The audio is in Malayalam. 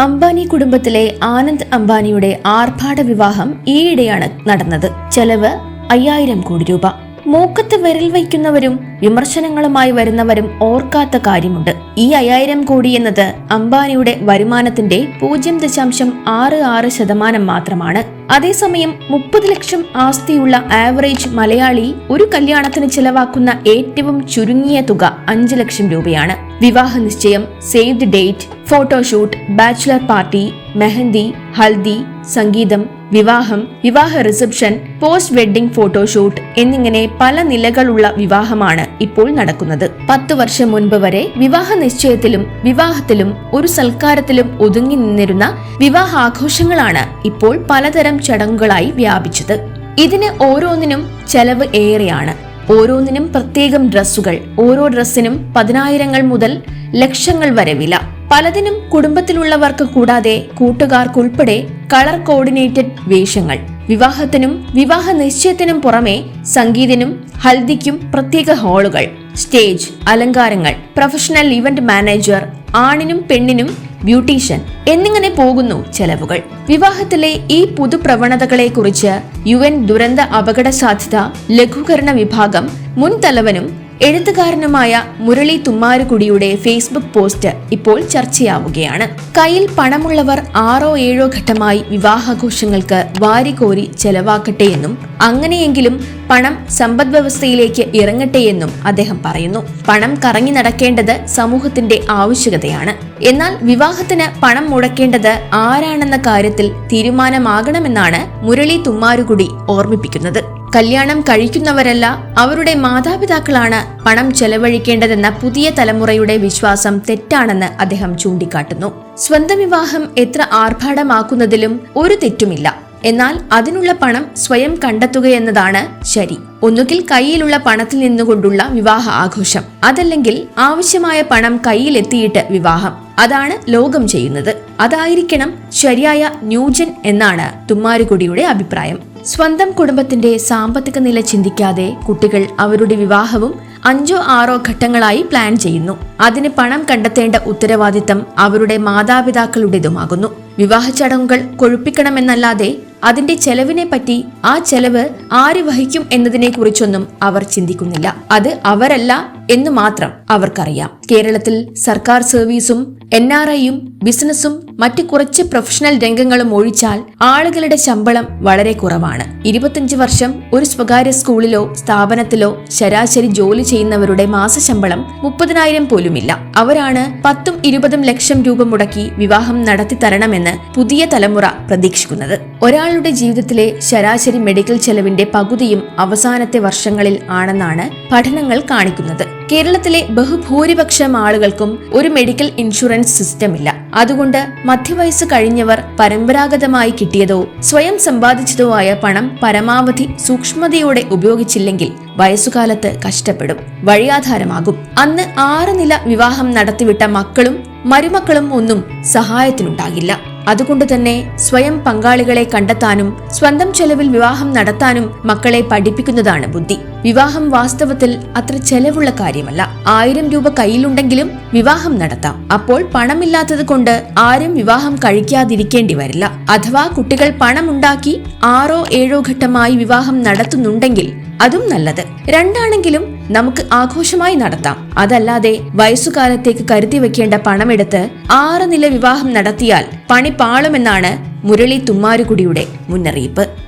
അംബാനി കുടുംബത്തിലെ ആനന്ദ് അംബാനിയുടെ ആർഭാട വിവാഹം ഈയിടെയാണ് നടന്നത്. ചെലവ് അയ്യായിരം കോടി രൂപ. മൂക്കത്ത് വിരൽ വയ്ക്കുന്നവരും വിമർശനങ്ങളുമായി വരുന്നവരും ഓർക്കാത്ത കാര്യമുണ്ട്. ഈ അയ്യായിരം കോടി എന്നത് അംബാനിയുടെ വരുമാനത്തിന്റെ പൂജ്യം ദശാംശം ആറ് ആറ് ശതമാനം മാത്രമാണ്. അതേസമയം മുപ്പത് ലക്ഷം ആസ്തിയുള്ള ആവറേജ് മലയാളി ഒരു കല്യാണത്തിന് ചെലവാക്കുന്ന ഏറ്റവും ചുരുങ്ങിയ തുക അഞ്ച് ലക്ഷം രൂപയാണ്. വിവാഹ നിശ്ചയം save the date photoshoot bachelor party mehndi haldi സംഗീതം വിവാഹം വിവാഹ റിസപ്ഷൻ പോസ്റ്റ് വെഡ്ഡിംഗ് ഫോട്ടോഷൂട്ട് എന്നിങ്ങനെ പല നിലകളുള്ള വിവാഹമാണ് ഇപ്പോൾ നടക്കുന്നത്. പത്തു വർഷം മുൻപ് വരെ വിവാഹ നിശ്ചയത്തിലും വിവാഹത്തിലും ഒരു സൽക്കാരത്തിലും ഒതുങ്ങി നിന്നിരുന്ന വിവാഹാഘോഷങ്ങളാണ് ഇപ്പോൾ പലതരം ചടങ്ങുകളായി വ്യാപിച്ചത്. ഇതിന് ഓരോന്നിനും ചെലവ് ഏറെയാണ്. ഓരോന്നിനും പ്രത്യേകം ഡ്രസ്സുകൾ ഓരോ ഡ്രസ്സിനും പതിനായിരങ്ങൾ മുതൽ ലക്ഷങ്ങൾ വരെ വില. പലതിനും കുടുംബത്തിലുള്ളവർക്ക് കൂടാതെ കൂട്ടുകാർക്കുൾപ്പെടെ കളർ കോർഡിനേറ്റഡ് വേഷങ്ങൾ. വിവാഹത്തിനും വിവാഹ നിശ്ചയത്തിനും പുറമെ സംഗീതിനും ഹൽദിക്കും പ്രത്യേക ഹാളുകൾ സ്റ്റേജ് അലങ്കാരങ്ങൾ പ്രൊഫഷണൽ ഇവന്റ് മാനേജർ ആണിനും പെണ്ണിനും ബ്യൂട്ടീഷ്യൻ എന്നിങ്ങനെ പോകുന്നു ചെലവുകൾ. വിവാഹത്തിലെ ഈ പുതുപ്രവണതകളെ കുറിച്ച് യു എൻ ദുരന്ത അപകട സാധ്യത ലഘൂകരണ വിഭാഗം മുൻ തലവനും എഴുത്തുകാരനുമായ മുരളി തുമ്മാരുകുടിയുടെ ഫേസ്ബുക്ക് പോസ്റ്റ് ഇപ്പോൾ ചർച്ചയാവുകയാണ്. കയ്യിൽ പണമുള്ളവർ ആറോ ഏഴോ ഘട്ടമായി വിവാഹാഘോഷങ്ങൾക്ക് വാരികോരി ചെലവാക്കട്ടെയെന്നും അങ്ങനെയെങ്കിലും പണം സമ്പദ് വ്യവസ്ഥയിലേക്ക് ഇറങ്ങട്ടെ എന്നും അദ്ദേഹം പറയുന്നു. പണം കറങ്ങി നടക്കേണ്ടത് സമൂഹത്തിന്റെ ആവശ്യകതയാണ്. എന്നാൽ വിവാഹത്തിന് പണം മുടക്കേണ്ടത് ആരാണെന്ന കാര്യത്തിൽ തീരുമാനമാകണമെന്നാണ് മുരളി തുമ്മാരുകുടി ഓർമ്മിപ്പിക്കുന്നത്. കല്യാണം കഴിക്കുന്നവരല്ല അവരുടെ മാതാപിതാക്കളാണ് പണം ചെലവഴിക്കേണ്ടതെന്ന പുതിയ തലമുറയുടെ വിശ്വാസം തെറ്റാണെന്ന് അദ്ദേഹം ചൂണ്ടിക്കാട്ടുന്നു. സ്വന്തം വിവാഹം എത്ര ആർഭാടമാക്കുന്നതിലും ഒരു തെറ്റുമില്ല. എന്നാൽ അതിനുള്ള പണം സ്വയം കണ്ടെത്തുകയെന്നതാണ് ശരി. ഒന്നുകിൽ കയ്യിലുള്ള പണത്തിൽ നിന്നുകൊണ്ടുള്ള വിവാഹ ആഘോഷം അതല്ലെങ്കിൽ ആവശ്യമായ പണം കയ്യിലെത്തിയിട്ട് വിവാഹം. അതാണ് ലോകം ചെയ്യുന്നത്. അതായിരിക്കണം ശരിയായ ന്യൂജൻ എന്നാണ് തുമ്മാരുകുടിയുടെ അഭിപ്രായം. സ്വന്തം കുടുംബത്തിന്റെ സാമ്പത്തിക നില ചിന്തിക്കാതെ കുട്ടികൾ അവരുടെ വിവാഹവും അഞ്ചോ ആറോ ഘട്ടങ്ങളായി പ്ലാൻ ചെയ്യുന്നു. അതിന് പണം കണ്ടെത്തേണ്ട ഉത്തരവാദിത്തം അവരുടെ മാതാപിതാക്കളുടേതുമാകുന്നു. വിവാഹ ചടങ്ങുകൾ കൊഴുപ്പിക്കണമെന്നല്ലാതെ അതിന്റെ ചെലവിനെ പറ്റി ആ ചെലവ് ആര് വഹിക്കും എന്നതിനെ കുറിച്ചൊന്നും അവർ ചിന്തിക്കുന്നില്ല. അത് അവരല്ല എന്ന് മാത്രം അവർക്കറിയാം. കേരളത്തിൽ സർക്കാർ സർവീസും എൻ ആർ ഐയും ബിസിനസ്സും മറ്റ് കുറച്ച് പ്രൊഫഷണൽ രംഗങ്ങളും ഒഴിച്ചാൽ ആളുകളുടെ ശമ്പളം വളരെ കുറവാണ്. ഇരുപത്തിയഞ്ച് വർഷം ഒരു സ്വകാര്യ സ്കൂളിലോ സ്ഥാപനത്തിലോ ശരാശരി ജോലി ചെയ്യുന്നവരുടെ മാസശമ്പളം മുപ്പതിനായിരം പോലുമില്ല. അവരാണ് പത്തും ഇരുപതും ലക്ഷം രൂപ മുടക്കി വിവാഹം നടത്തി തരണമെന്ന് പുതിയ തലമുറ പ്രതീക്ഷിക്കുന്നത്. ഒരാളുടെ ജീവിതത്തിലെ ശരാശരി മെഡിക്കൽ ചെലവിന്റെ പകുതിയും അവസാനത്തെ വർഷങ്ങളിൽ ആണെന്നാണ് പഠനങ്ങൾ കാണിക്കുന്നത്. കേരളത്തിലെ ബഹുഭൂരിപക്ഷം ആളുകൾക്കും ഒരു മെഡിക്കൽ ഇൻഷുറൻസ് സിസ്റ്റം ഇല്ല അതുകൊണ്ട് മധ്യവയസ്സ് കഴിഞ്ഞവർ പരമ്പരാഗതമായി കിട്ടിയതോ സ്വയം സമ്പാദിച്ചതോ ആയ പണം പരമാവധി സൂക്ഷ്മതയോടെ ഉപയോഗിച്ചില്ലെങ്കിൽ വയസ്സുകാലത്ത് കഷ്ടപ്പെടും വഴിയാധാരമാകും. അന്ന് ആറ് നില വിവാഹം നടത്തിവിട്ട മക്കളും മരുമക്കളും ഒന്നും സഹായത്തിനുണ്ടാകില്ല. അതുകൊണ്ട് തന്നെ സ്വയം പങ്കാളികളെ കണ്ടെത്താനും സ്വന്തം ചെലവിൽ വിവാഹം നടത്താനും മക്കളെ പഠിപ്പിക്കുന്നതാണ് ബുദ്ധി. വിവാഹം വാസ്തവത്തിൽ അത്ര ചെലവുള്ള കാര്യമല്ല. ആയിരം രൂപ കയ്യിലുണ്ടെങ്കിലും വിവാഹം നടത്താം. അപ്പോൾ പണമില്ലാത്തത് കൊണ്ട് ആരും വിവാഹം കഴിക്കാതിരിക്കേണ്ടി വരില്ല. അഥവാ കുട്ടികൾ പണമുണ്ടാക്കി ആറോ ഏഴോ ഘട്ടമായി വിവാഹം നടത്തുന്നുണ്ടെങ്കിൽ അതും നല്ലത്. രണ്ടാണെങ്കിലും നമുക്ക് ആഘോഷമായി നടത്താം. അതല്ലാതെ വയസ്സുകാലത്തേക്ക് കരുതി വെക്കേണ്ട പണമെടുത്ത് ആറ് നില വിവാഹം നടത്തിയാൽ പണി പാളുമെന്നാണ് മുരളി തുമ്മാരുകുടിയുടെ മുന്നറിയിപ്പ്.